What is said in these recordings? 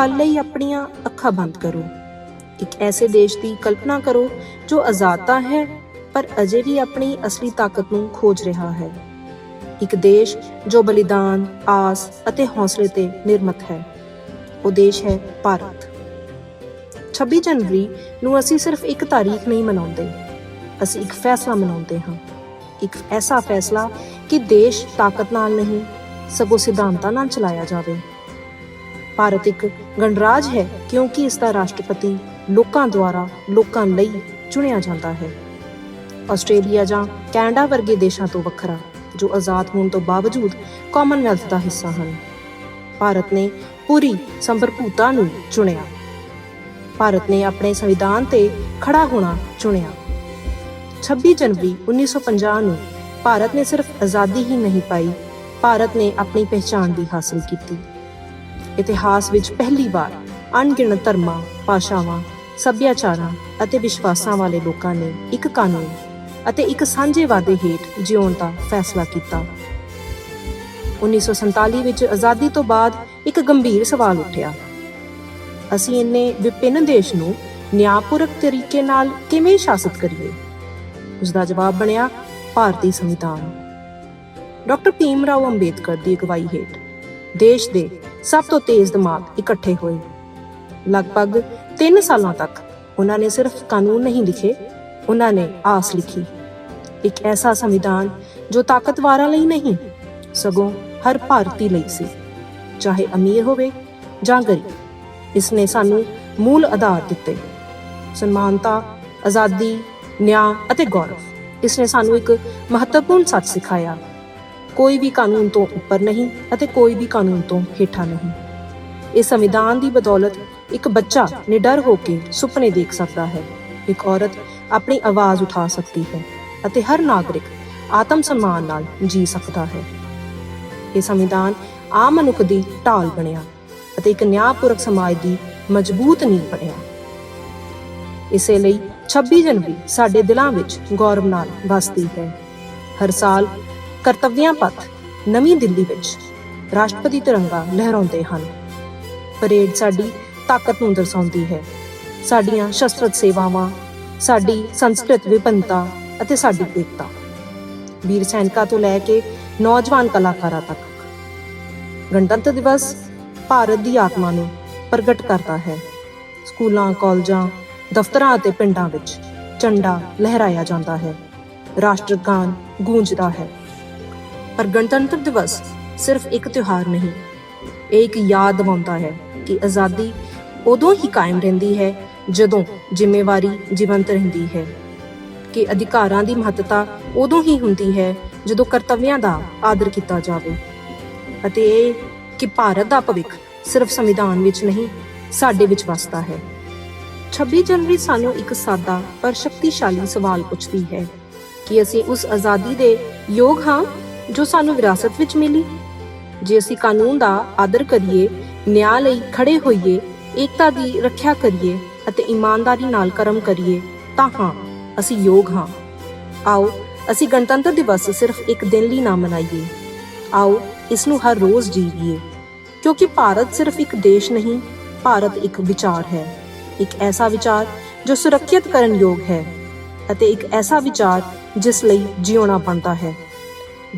ਪਲ ਲਈ ਆਪਣੀਆਂ ਅੱਖਾਂ ਬੰਦ ਕਰੋ। ਇੱਕ ਐਸੇ ਦੇਸ਼ ਦੀ ਕਲਪਨਾ ਕਰੋ ਜੋ ਆਜ਼ਾਦ ਤਾਂ ਹੈ, ਪਰ ਅਜੇ ਵੀ ਆਪਣੀ ਅਸਲੀ ਤਾਕਤ ਨੂੰ ਖੋਜ ਰਿਹਾ ਹੈ। ਇੱਕ ਦੇਸ਼ ਜੋ ਬਲੀਦਾਨ, ਆਸ ਅਤੇ ਹੌਸਲੇ ਤੇ ਨਿਰਮਿਤ ਹੈ। ਉਹ ਦੇਸ਼ ਹੈ ਭਾਰਤ। 26 ਜਨਵਰੀ ਨੂੰ ਅਸੀਂ ਸਿਰਫ ਇੱਕ ਤਾਰੀਖ ਨਹੀਂ ਮਨਾਉਂਦੇ। ਅਸੀਂ ਇੱਕ ਫੈਸਲਾ ਮਨਾਉਂਦੇ ਹਾਂ। ਇੱਕ ਐਸਾ ਫੈਸਲਾ ਕਿ ਦੇਸ਼ ਤਾਕਤ ਨਾਲ ਨਹੀਂ, ਸਗੋਂ ਸਿਧਾਂਤਾਂ ਨਾਲ ਚਲਾਇਆ ਜਾਵੇ। ਭਾਰਤ ਇੱਕ ਗਣਰਾਜ ਹੈ ਕਿਉਂਕਿ ਇਸ ਦਾ ਰਾਸ਼ਟਰਪਤੀ ਲੋਕਾਂ ਦੁਆਰਾ ਲੋਕਾਂ ਲਈ ਚੁਣਿਆ ਜਾਂਦਾ ਹੈ। ਆਸਟ੍ਰੇਲੀਆ ਜਾਂ ਕੈਨੇਡਾ ਵਰਗੇ ਦੇਸ਼ਾਂ ਤੋਂ ਵੱਖਰਾ, ਜੋ ਆਜ਼ਾਦ ਹੋਣ ਤੋਂ ਬਾਵਜੂਦ ਕਾਮਨਵੈਲਥ ਦਾ ਹਿੱਸਾ ਹਨ। ਭਾਰਤ ਨੇ ਪੂਰੀ ਸੰਪਰਭੂਤਾ ਨੂੰ ਚੁਣਿਆ। ਭਾਰਤ ਨੇ ਆਪਣੇ ਸੰਵਿਧਾਨ ਤੇ ਖੜਾ ਹੋਣਾ ਚੁਣਿਆ। 26 ਜਨਵਰੀ 1950 ਨੂੰ ਭਾਰਤ ਨੇ ਸਿਰਫ ਆਜ਼ਾਦੀ ਹੀ ਨਹੀਂ ਪਾਈ, ਭਾਰਤ ਨੇ ਆਪਣੀ ਪਹਿਚਾਣ ਵੀ ਹਾਸਲ ਕੀਤੀ। ਇਤਿਹਾਸ ਵਿੱਚ ਪਹਿਲੀ ਵਾਰ ਅਣਗਿਣਤ ਧਰਮਾਂ, ਭਾਸ਼ਾਵਾਂ, ਸੱਭਿਆਚਾਰਾਂ ਅਤੇ ਵਿਸ਼ਵਾਸਾਂ ਵਾਲੇ ਲੋਕਾਂ ਨੇ ਇੱਕ ਕਾਨੂੰਨ ਅਤੇ ਇੱਕ ਸਾਂਝੇ ਵਾਅਦੇ ਹੇਠ ਜਿਉਣ ਦਾ ਫੈਸਲਾ ਕੀਤਾ। 1947 ਵਿੱਚ ਆਜ਼ਾਦੀ ਤੋਂ ਬਾਅਦ ਇੱਕ ਗੰਭੀਰ ਸਵਾਲ ਉੱਠਿਆ। ਅਸੀਂ ਇੰਨੇ ਵਿਭਿੰਨ ਦੇਸ਼ ਨੂੰ ਨਿਆਂਪੂਰਕ ਤਰੀਕੇ ਨਾਲ ਕਿਵੇਂ ਸ਼ਾਸਿਤ ਕਰੀਏ? ਉਸ ਦਾ ਜਵਾਬ ਬਣਿਆ ਭਾਰਤੀ ਸੰਵਿਧਾਨ। ਡਾਕਟਰ ਭੀਮ ਰਾਓ ਅੰਬੇਦਕਰ ਦੀ ਅਗਵਾਈ ਹੇਠ। ਦੇਸ਼ ਦੇ ਸਭ ਤੋਂ ਤੇਜ਼ ਦਿਮਾਗ ਇਕੱਠੇ ਹੋਏ। ਲਗਭਗ 3 ਸਾਲਾਂ ਤੱਕ ਉਹਨਾਂ ਨੇ ਸਿਰਫ ਕਾਨੂੰਨ ਨਹੀਂ ਲਿਖੇ, ਉਹਨਾਂ ਨੇ ਆਸ ਲਿਖੀ। ਇੱਕ ਐਸਾ ਸੰਵਿਧਾਨ ਜੋ ਤਾਕਤਵਾਰਾਂ ਲਈ ਨਹੀਂ, ਸਗੋਂ ਹਰ ਭਾਰਤੀ ਲਈ ਸੀ। ਚਾਹੇ ਅਮੀਰ ਹੋਵੇ ਜਾਂ ਗਰੀਬ ਇਸ ਨੇ ਸਾਨੂੰ ਮੂਲ ਆਧਾਰ ਦਿੱਤੇ। ਸਨਮਾਨਤਾ, ਆਜ਼ਾਦੀ, ਨਿਆਂ ਅਤੇ ਗੌਰਵ ਇਸ ਨੇ ਸਾਨੂੰ ਇੱਕ ਮਹੱਤਵਪੂਰਨ ਸੱਚ ਸਿਖਾਇਆ। ਕੋਈ ਵੀ ਕਾਨੂੰਨ ਤੋਂ ਉੱਪਰ ਨਹੀਂ ਅਤੇ ਕੋਈ ਵੀ ਕਾਨੂੰਨ ਤੋਂ ਹੇਠਾਂ ਨਹੀਂ। ਇਹ ਸੰਵਿਧਾਨ ਦੀ ਬਦੌਲਤ ਇੱਕ ਬੱਚਾ ਨਿਡਰ ਹੋ ਕੇ ਸੁਪਨੇ ਦੇਖ ਸਕਦਾ ਹੈ। ਇੱਕ ਔਰਤ ਆਪਣੀ ਆਵਾਜ਼ ਉਠਾ ਸਕਦੀ ਹੈ ਅਤੇ ਹਰ ਨਾਗਰਿਕ ਆਤਮ ਸਨਮਾਨ ਨਾਲ ਜੀ ਸਕਦਾ ਹੈ। ਇਹ ਸੰਵਿਧਾਨ ਆਮ ਮਨੁੱਖ ਦੀ ਢਾਲ ਬਣਿਆ ਅਤੇ ਇੱਕ ਨਿਆਂਪੂਰਕ ਸਮਾਜ ਦੀ ਮਜ਼ਬੂਤ ਨੀਂਹ ਬਣਿਆ। ਇਸੇ ਲਈ 26 ਜਨਵਰੀ ਸਾਡੇ ਦਿਲਾਂ ਵਿੱਚ ਗੌਰਵ ਨਾਲ ਵਸਦੀ ਹੈ। ਹਰ ਸਾਲ ਕਰਤੱਵਿਆਂ ਪੱਥ ਨਵੀਂ ਦਿੱਲੀ ਵਿੱਚ ਰਾਸ਼ਟਰਪਤੀ ਤਿਰੰਗਾ ਲਹਿਰਾਉਂਦੇ ਹਨ। ਪਰੇਡ ਸਾਡੀ ਤਾਕਤ ਨੂੰ ਦਰਸਾਉਂਦੀ ਹੈ। ਸਾਡੀਆਂ ਸ਼ਸਤਰਤ ਸੇਵਾਵਾਂ, ਸਾਡੀ ਸੰਸਕ੍ਰਿਤ ਵਿਭਿੰਨਤਾ ਅਤੇ ਸਾਡੀ ਏਕਤਾ। ਵੀਰ ਸੈਨਿਕਾਂ ਤੋਂ ਲੈ ਕੇ ਨੌਜਵਾਨ ਕਲਾਕਾਰਾਂ ਤੱਕ। ਗਣਤੰਤਰ ਦਿਵਸ ਭਾਰਤ ਦੀ ਆਤਮਾ ਨੂੰ ਪ੍ਰਗਟ ਕਰਦਾ ਹੈ। ਸਕੂਲਾਂ, ਕਾਲਜਾਂ, ਦਫ਼ਤਰਾਂ ਅਤੇ ਪਿੰਡਾਂ ਵਿੱਚ ਝੰਡਾ ਲਹਿਰਾਇਆ ਜਾਂਦਾ ਹੈ। ਰਾਸ਼ਟਰਗਾਨ ਗੂੰਜਦਾ ਹੈ। ਪਰ ਗਣਤੰਤਰ ਦਿਵਸ ਸਿਰਫ ਇੱਕ ਤਿਉਹਾਰ ਨਹੀਂ, ਇਹ ਇੱਕ ਯਾਦ ਦਿਵਾਉਂਦਾ ਹੈ ਕਿ ਆਜ਼ਾਦੀ ਉਦੋਂ ਹੀ ਕਾਇਮ ਰਹਿੰਦੀ ਹੈ ਜਦੋਂ ਜ਼ਿੰਮੇਵਾਰੀ ਜੀਵੰਤ ਰਹਿੰਦੀ ਹੈ, ਕਿ ਅਧਿਕਾਰਾਂ ਦੀ ਮਹੱਤਤਾ ਉਦੋਂ ਹੀ ਹੁੰਦੀ ਹੈ ਜਦੋਂ ਕਰਤੱਵਿਆਂ ਦਾ ਆਦਰ ਕੀਤਾ ਜਾਵੇ। ਅਤੇ ਇਹ ਕਿ ਭਾਰਤ ਦਾ ਭਵਿੱਖ ਸਿਰਫ ਸੰਵਿਧਾਨ ਵਿੱਚ ਨਹੀਂ, ਸਾਡੇ ਵਿੱਚ ਵਸਦਾ ਹੈ। 26 ਜਨਵਰੀ ਸਾਨੂੰ ਇੱਕ ਸਾਦਾ ਪਰ ਸ਼ਕਤੀਸ਼ਾਲੀ ਸਵਾਲ ਪੁੱਛਦੀ ਹੈ ਕਿ ਅਸੀਂ ਉਸ ਆਜ਼ਾਦੀ ਦੇ ਯੋਗ ਹਾਂ ਜੋ ਸਾਨੂੰ ਵਿਰਾਸਤ ਵਿੱਚ ਮਿਲੀ। ਜੇ ਅਸੀਂ ਕਾਨੂੰਨ ਦਾ ਆਦਰ ਕਰੀਏ, ਨਿਆਂ ਲਈ ਖੜੇ ਹੋਈਏ, ਏਕਤਾ ਦੀ ਰੱਖਿਆ ਕਰੀਏ ਅਤੇ ਇਮਾਨਦਾਰੀ ਨਾਲ ਕਰਮ ਕਰੀਏ, ਤਾਂ ਹਾਂ, ਅਸੀਂ ਯੋਗ ਹਾਂ। ਆਓ, ਅਸੀਂ ਗਣਤੰਤਰ ਦਿਵਸ ਸਿਰਫ ਇੱਕ ਦਿਨ ਲਈ ਨਾ ਮਨਾਈਏ। ਆਓ, ਇਸ ਨੂੰ ਹਰ ਰੋਜ਼ ਜੀਵੀਏ। ਕਿਉਂਕਿ ਭਾਰਤ ਸਿਰਫ ਇੱਕ ਦੇਸ਼ ਨਹੀਂ, ਭਾਰਤ ਇੱਕ ਵਿਚਾਰ ਹੈ। ਇੱਕ ਐਸਾ ਵਿਚਾਰ ਜੋ ਸੁਰੱਖਿਅਤ ਕਰਨ ਯੋਗ ਹੈ ਅਤੇ ਇੱਕ ਐਸਾ ਵਿਚਾਰ ਜਿਸ ਲਈ ਜਿਉਣਾ ਬਣਦਾ ਹੈ।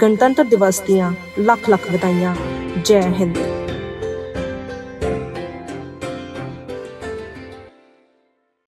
ਗਣਤੰਤਰ ਦਿਵਸ ਦੀਆਂ ਲੱਖ ਲੱਖ ਵਧਾਈਆਂ। ਜੈ ਹਿੰਦ।